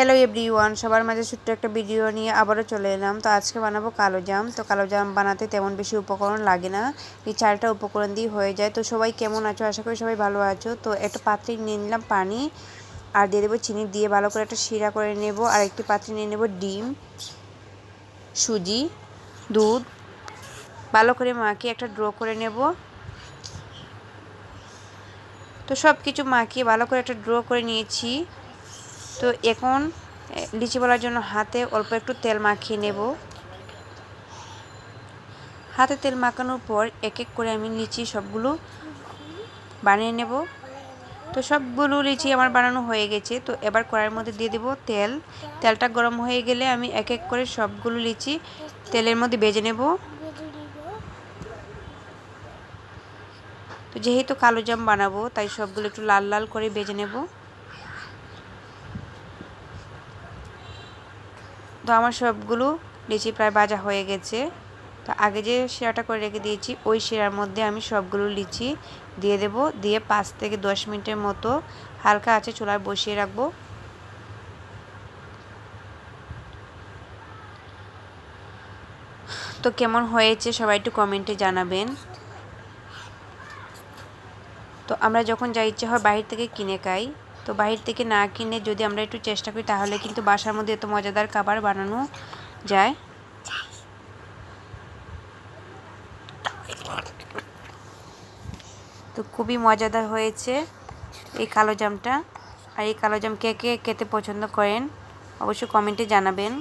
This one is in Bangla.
হ্যালো এভরিওয়ান, সবার মাঝে ছোট্ট একটা ভিডিও নিয়ে আবারও চলে এলাম। তো আজকে বানাবো কালো জাম। তো কালো জাম বানাতে তেমন বেশি উপকরণ লাগে না। এই চারটা উপকরণ দিয়ে হয়ে যায়। তো সবাই কেমন আছো? আশা করি সবাই ভালো আছো। তো একটা পাত্রে নিয়ে নিলাম পানি আর দিয়ে দেবো চিনি। দিয়ে ভালো করে একটা শিরা করে নেব। আর একটি পাত্রে নিয়ে নেব ডিম, সুজি, দুধ। ভালো করে মাখিয়ে একটা ড্র করে নেব। তো সব কিছু মাখিয়ে ভালো করে একটা ড্র করে নিয়েছি। তো এখন লিচি বলার জন্য হাতে অল্প একটু তেল মাখিয়ে নেব। হাতে তেল মাখানোর পর এক এক করে আমি লিচি সবগুলো বানিয়ে নেব। তো সবগুলো লিচি আমার বানানো হয়ে গেছে। তো এবার কড়াইয়ের মধ্যে দিয়ে দেব তেল। তেলটা গরম হয়ে গেলে আমি এক এক করে সবগুলো লিচি তেলের মধ্যে বেজে নেব। তো যেহেতু কালো জাম বানাবো, তাই সবগুলো একটু লাল লাল করে বেজে নেব। তো আমার সবগুলো লিচি প্রায় ভাজা হয়ে গেছে। তো আগে যে শিরাটা করে রেখে দিয়েছি, ওই শিরার মধ্যে আমি সবগুলো লিচি দিয়ে দেব। দিয়ে পাঁচ থেকে দশ মিনিটের মতো হালকা আছে চুলায় বসিয়ে রাখব। তো কেমন হয়েছে সবাই একটু কমেন্টে জানাবেন। তো আমরা যখন যা ইচ্ছে হয় বাহির থেকে কিনে খাই। তো বাহির থেকে না কিনে যদি আমরা একটু চেষ্টা করি, তাহলে কিন্তু বাসার মধ্যে এত মজাদার খাবার বানানো যায়। তো খুবই মজাদার হয়েছে এই কালো জামটা। আর এই কালো জাম কে কে খেতে পছন্দ করেন, অবশ্যই কমেন্টে জানাবেন।